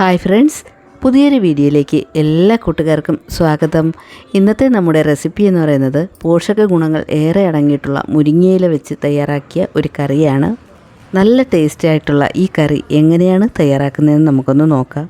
Hi friends പുതിയൊരു വീഡിയോയിലേക്ക് എല്ലാ കൂട്ടുകാർക്കും സ്വാഗതം. ഇന്നത്തെ നമ്മുടെ റെസിപ്പി എന്ന് പറയുന്നത് പോഷക ഗുണങ്ങൾ ഏറെ അടങ്ങിയിട്ടുള്ള മുരിങ്ങയില വെച്ച് തയ്യാറാക്കിയ ഒരു കറിയാണ്. നല്ല ടേസ്റ്റി ആയിട്ടുള്ള ഈ കറി എങ്ങനെയാണ് തയ്യാറാക്കുന്നതെന്ന് നമുക്കൊന്ന് നോക്കാം.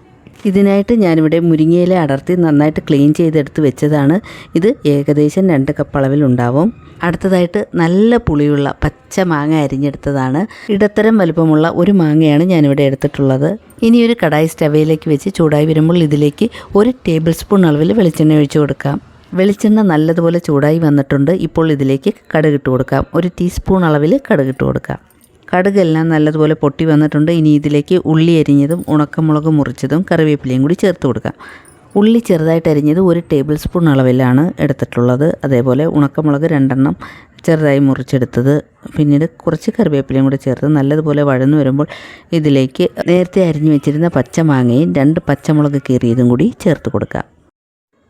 ഇതിനായിട്ട് ഞാനിവിടെ മുരിങ്ങയില അടർത്തി നന്നായിട്ട് ക്ലീൻ ചെയ്തെടുത്ത് വെച്ചതാണ്. ഇത് ഏകദേശം രണ്ട് കപ്പ് അളവിലുണ്ടാവും അടുത്തതായിട്ട് നല്ല പുളിയുള്ള പച്ച മാങ്ങ അരിഞ്ഞെടുത്തതാണ്. ഇടത്തരം വലുപ്പമുള്ള ഒരു മാങ്ങയാണ് ഞാനിവിടെ എടുത്തിട്ടുള്ളത്. ഇനി ഒരു കടായി സ്റ്റവയിലേക്ക് വെച്ച് ചൂടായി വരുമ്പോൾ ഇതിലേക്ക് ഒരു ടേബിൾ സ്പൂൺ അളവിൽ വെളിച്ചെണ്ണ ഒഴിച്ചു കൊടുക്കാം. വെളിച്ചെണ്ണ നല്ലതുപോലെ ചൂടായി വന്നിട്ടുണ്ട്. ഇപ്പോൾ ഇതിലേക്ക് കടുകിട്ട് കൊടുക്കാം. ഒരു ടീസ്പൂൺ അളവിൽ കടുകിട്ട് കൊടുക്കാം. കടുകെല്ലാം നല്ലതുപോലെ പൊട്ടി വന്നിട്ടുണ്ട്. ഇനി ഇതിലേക്ക് ഉള്ളി അരിഞ്ഞതും ഉണക്കമുളക് മുറിച്ചതും കറിവേപ്പിലയും കൂടി ചേർത്ത് കൊടുക്കാം. ഉള്ളി ചെറുതായിട്ട് അരിഞ്ഞത് ഒരു ടേബിൾ സ്പൂൺ അളവിലാണ് എടുത്തിട്ടുള്ളത്. അതേപോലെ ഉണക്കമുളക് രണ്ടെണ്ണം ചെറുതായി മുറിച്ചെടുത്തത്. പിന്നീട് കുറച്ച് കറിവേപ്പിലയും കൂടി ചേർത്ത് നല്ലതുപോലെ വഴന്നു വരുമ്പോൾ ഇതിലേക്ക് നേരത്തെ അരിഞ്ഞു വെച്ചിരുന്ന പച്ചമാങ്ങയും രണ്ട് പച്ചമുളക് കീറിയതും കൂടി ചേർത്ത് കൊടുക്കാം.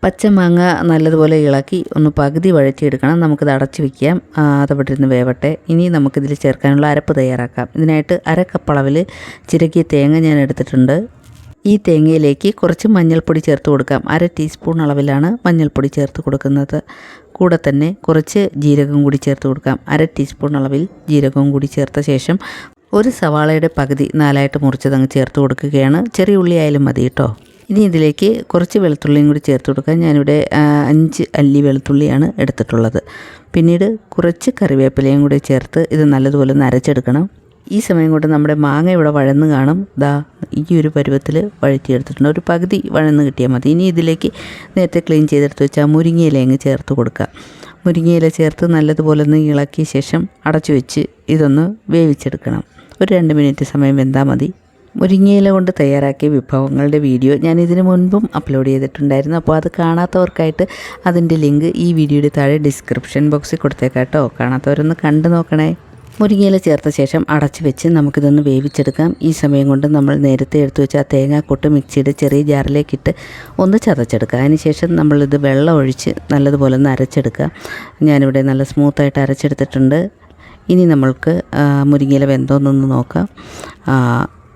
പച്ചമാങ്ങ നല്ലതുപോലെ ഇളക്കി ഒന്ന് പകുതി വഴറ്റിയെടുക്കണം. നമുക്കിത് അടച്ചു വയ്ക്കാം ആ, അതവിടെ ഇരുന്ന് വേവട്ടെ. ഇനി നമുക്കിതിൽ ചേർക്കാനുള്ള അരപ്പ് തയ്യാറാക്കാം. ഇതിനായിട്ട് അര അളവിൽ ചിരകിയ തേങ്ങ ഞാൻ എടുത്തിട്ടുണ്ട്. ഈ തേങ്ങയിലേക്ക് കുറച്ച് മഞ്ഞൾപ്പൊടി ചേർത്ത് കൊടുക്കാം. അര ടീസ്പൂൺ അളവിലാണ് മഞ്ഞൾപ്പൊടി ചേർത്ത് കൊടുക്കുന്നത്. കൂടെ തന്നെ കുറച്ച് ജീരകം കൂടി ചേർത്ത് കൊടുക്കാം. അര ടീസ്പൂൺ അളവിൽ ജീരകവും കൂടി ചേർത്ത ശേഷം ഒരു സവാളയുടെ പകുതി നാലായിട്ട് മുറിച്ചത് അങ്ങ് ചേർത്ത് കൊടുക്കുകയാണ്. ചെറിയ ഉള്ളി ആയാലും മതി കേട്ടോ. ഇനി ഇതിലേക്ക് കുറച്ച് വെളുത്തുള്ളിയും കൂടി ചേർത്ത് കൊടുക്കാൻ ഞാനിവിടെ അഞ്ച് അല്ലി വെളുത്തുള്ളിയാണ് എടുത്തിട്ടുള്ളത്. പിന്നീട് കുറച്ച് കറിവേപ്പിലയും കൂടി ചേർത്ത് ഇത് നല്ലതുപോലെ ഒന്ന് അരച്ചെടുക്കണം. ഈ സമയം കൊണ്ട് നമ്മുടെ മാങ്ങ ഇവിടെ വഴന്ന് കാണും. ദാ ഈ ഒരു പരുവത്തിൽ വഴറ്റിയെടുത്തിട്ടുണ്ട്. ഒരു പകുതി വഴന്ന് കിട്ടിയാൽ മതി. ഇനി ഇതിലേക്ക് നേരത്തെ ക്ലീൻ ചെയ്തെടുത്ത് വെച്ചാൽ മുരിങ്ങയില അങ്ങ് ചേർത്ത് കൊടുക്കുക. മുരിങ്ങയില ചേർത്ത് നല്ലതുപോലെ ഒന്ന് ഇളക്കിയ ശേഷം അടച്ചു വെച്ച് ഇതൊന്ന് വേവിച്ചെടുക്കണം. ഒരു രണ്ട് മിനിറ്റ് സമയം വെന്താൽ മതി. മുരിങ്ങയില കൊണ്ട് തയ്യാറാക്കിയ വിഭവങ്ങളുടെ വീഡിയോ ഞാൻ ഇതിനു മുൻപും അപ്ലോഡ് ചെയ്തിട്ടുണ്ടായിരുന്നു. അപ്പോൾ അത് കാണാത്തവർക്കായിട്ട് അതിന്റെ ലിങ്ക് ഈ വീഡിയോയുടെ താഴെ ഡിസ്ക്രിപ്ഷൻ ബോക്സിൽ കൊടുത്തേക്കാട്ടോ കാണാത്തവരൊന്ന് കണ്ടു നോക്കണേ. മുരിങ്ങയില ചേർത്ത ശേഷം അടച്ചു വെച്ച് നമുക്കിതൊന്ന് വേവിച്ചെടുക്കാം. ഈ സമയം കൊണ്ട് നമ്മൾ നേരത്തെ എടുത്തു വെച്ച ആ തേങ്ങാക്കൊട്ട് മിക്സിയുടെ ചെറിയ ജാറിലേക്കിട്ട് ഒന്ന് ചതച്ചെടുക്കുക. അതിനുശേഷം നമ്മളിത് വെള്ളം ഒഴിച്ച് നല്ലതുപോലെ ഒന്ന് അരച്ചെടുക്കുക. ഞാനിവിടെ നല്ല സ്മൂത്തായിട്ട് അരച്ചെടുത്തിട്ടുണ്ട്. ഇനി നമ്മൾക്ക് മുരിങ്ങയില വെന്തോന്നൊന്ന് നോക്കാം.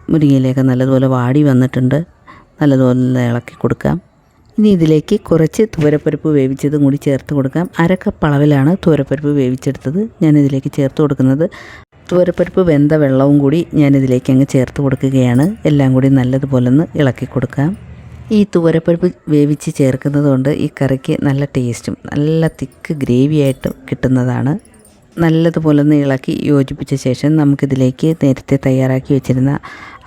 ആ, മുരിങ്ങയിലയൊക്കെ നല്ലതുപോലെ വാടി വന്നിട്ടുണ്ട്. നല്ലതുപോലെ ഇളക്കി കൊടുക്കാം. ഇനി ഇതിലേക്ക് കുറച്ച് തൂരപ്പരിപ്പ് വേവിച്ചതും കൂടി ചേർത്ത് കൊടുക്കാം. അരക്കപ്പ് കപ്പ് അളവിലാണ് തൂരപ്പരിപ്പ് വേവിച്ചെടുത്തത്. ഞാനിതിലേക്ക് ചേർത്ത് കൊടുക്കുന്നത്. തൂരപ്പരിപ്പ് വെന്ത വെള്ളവും കൂടി ഞാനിതിലേക്ക് അങ്ങ് ചേർത്ത് കൊടുക്കുകയാണ്. എല്ലാം കൂടി നല്ലതുപോലെ ഒന്ന് ഇളക്കി കൊടുക്കാം. ഈ തൂരപ്പരിപ്പ് വേവിച്ച് ചേർക്കുന്നത് കൊണ്ട് ഈ കറിക്ക് നല്ല ടേസ്റ്റും നല്ല തിക്ക് ഗ്രേവി ആയിട്ട് കിട്ടുന്നതാണ്. നല്ലതുപോലെ ഒന്ന് ഇളക്കി യോജിപ്പിച്ച ശേഷം നമുക്കിതിലേക്ക് നേരത്തെ തയ്യാറാക്കി വെച്ചിരുന്ന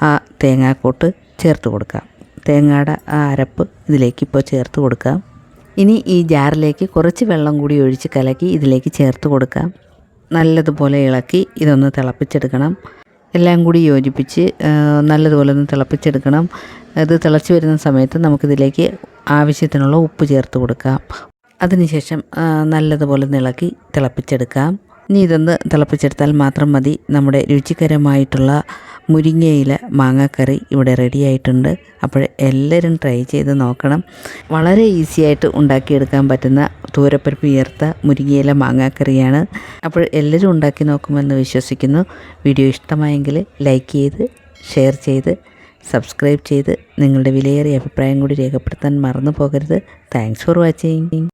ആ തേങ്ങാക്കോട്ട് ചേർത്ത് കൊടുക്കാം. തേങ്ങയുടെ ആ അരപ്പ് ഇതിലേക്ക് ഇപ്പോൾ ചേർത്ത് കൊടുക്കാം. ഇനി ഈ ജാറിലേക്ക് കുറച്ച് വെള്ളം കൂടി ഒഴിച്ച് കലക്കി ഇതിലേക്ക് ചേർത്ത് കൊടുക്കാം. നല്ലതുപോലെ ഇളക്കി ഇതൊന്ന് തിളപ്പിച്ചെടുക്കണം. എല്ലാം കൂടി യോജിപ്പിച്ച് നല്ലതുപോലെ ഒന്ന് തിളപ്പിച്ചെടുക്കണം. ഇത് തിളച്ച് വരുന്ന സമയത്ത് നമുക്കിതിലേക്ക് ആവശ്യത്തിനുള്ള ഉപ്പ് ചേർത്ത് കൊടുക്കാം. അതിനുശേഷം നല്ലതുപോലെ ഇളക്കി തിളപ്പിച്ചെടുക്കാം. ഇനി ഇതൊന്ന് തിളപ്പിച്ചെടുത്താൽ മാത്രം മതി. നമ്മുടെ രുചികരമായിട്ടുള്ള മുരിങ്ങയില മാങ്ങാക്കറി ഇവിടെ റെഡിയായിട്ടുണ്ട് അപ്പോൾ എല്ലാവരും ട്രൈ ചെയ്ത് നോക്കണം. വളരെ ഈസി ആയിട്ട് ഉണ്ടാക്കിയെടുക്കാൻ പറ്റുന്ന തൂരപ്പരിപ്പ് ഉയർത്ത മുരിങ്ങയില മാങ്ങാക്കറിയാണ്. അപ്പോൾ എല്ലാവരും ഉണ്ടാക്കി നോക്കുമെന്ന് വിശ്വസിക്കുന്നു. വീഡിയോ ഇഷ്ടമായെങ്കിൽ ലൈക്ക് ചെയ്ത് ഷെയർ ചെയ്ത് സബ്സ്ക്രൈബ് ചെയ്ത് നിങ്ങളുടെ വിലയേറിയ അഭിപ്രായം കൂടി രേഖപ്പെടുത്താൻ മറന്നു പോകരുത്. Thanks for watching